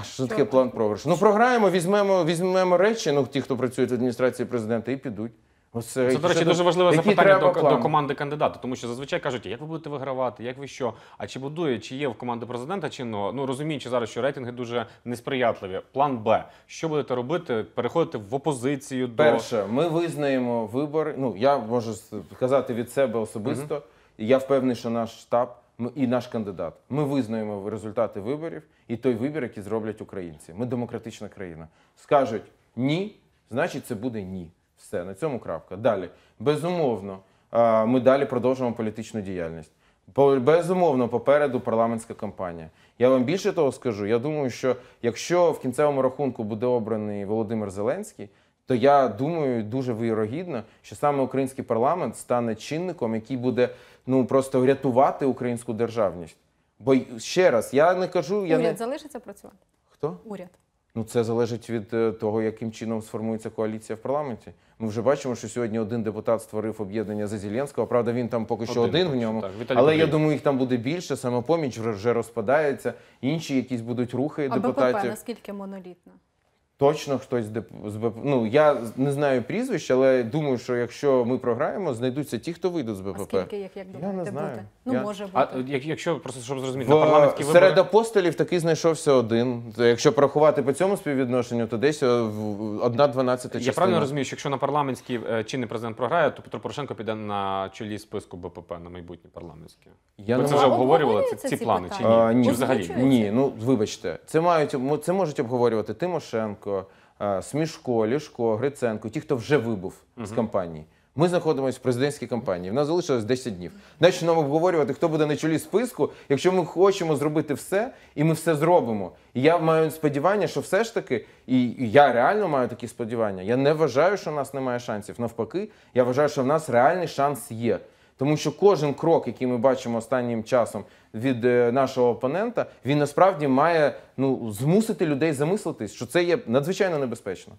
А що таке план програшу? Ну програємо, візьмемо, візьмемо речі, ну ті, хто працюють в адміністрації президента, і підуть. Це, до речі, дуже важливе запитання до, до команди кандидата, тому що зазвичай кажуть, як ви будете вигравати, як ви що. А чи будує, чи є в команди президента чинного, ну розуміючи зараз, що рейтинги дуже несприятливі. План Б. Що будете робити? Переходити в опозицію до Перше, ми визнаємо вибори. Ну я можу сказати від себе особисто. і Я впевнений, що наш штаб і наш кандидат. Ми визнаємо результати виборів і той вибір, який зроблять українці. Ми демократична країна. Скажуть ні, значить це буде ні. Все на цьому крапка. Далі, безумовно, ми далі продовжуємо політичну діяльність. Безумовно, попереду парламентська кампанія. Я вам більше того скажу. Я думаю, що якщо в кінцевому рахунку буде обраний Володимир Зеленський, то я думаю, дуже вірогідно, що саме український парламент стане чинником, який буде ну просто рятувати українську державність. Бо ще раз, я не кажу, я Уряд не залишиться працювати? хто? Уряд. Ну, це залежить від е, того, яким чином сформується коаліція в парламенті. Ми вже бачимо, що сьогодні один депутат створив об'єднання за Зеленського. Правда, він там поки що Один один, в ньому. так. Віталій Але я думаю, їх там буде більше. Самопоміч вже- вже розпадається. Інші якісь будуть рухи А БПП депутатів. наскільки монолітна? Точно хтось з деп- з БП. Ну я не знаю прізвищ, але думаю, що якщо ми програємо, знайдуться ті, хто вийдуть з А БПП. скільки, як, як не думаєте, знаю. буде? Ну, Я- може а бути. як- якщо просто щоб зрозуміти, на парламентські вибори серед апостолів такий знайшовся один. Якщо порахувати по цьому співвідношенню, то десь е, в- одна дванадцята Я правильно розумію, що якщо на парламентській е, чинний президент програє, то Петро Порошенко піде на чолі списку БПП на майбутні парламентські. Я Ви не це вже обговорювали ці, ці плани чи ні? А, ні. Чи взагалі? Ні, ну вибачте, це мають мо- це можуть обговорювати Тимошенко, а, Смішко, Лішко, Гриценко, ті, хто вже вибув з кампанії. Ми знаходимося в президентській кампанії. В нас залишилось 10 днів. Далі нам обговорювати, хто буде на чолі списку, якщо ми хочемо зробити все, і ми все зробимо. І я маю сподівання, що все ж таки, і я реально маю такі сподівання. Я не вважаю, що в нас немає шансів. Навпаки, я вважаю, що в нас реальний шанс є. Тому що кожен крок, який ми бачимо останнім часом від е, нашого опонента, він насправді має ну змусити людей замислитись, що це є надзвичайно небезпечно.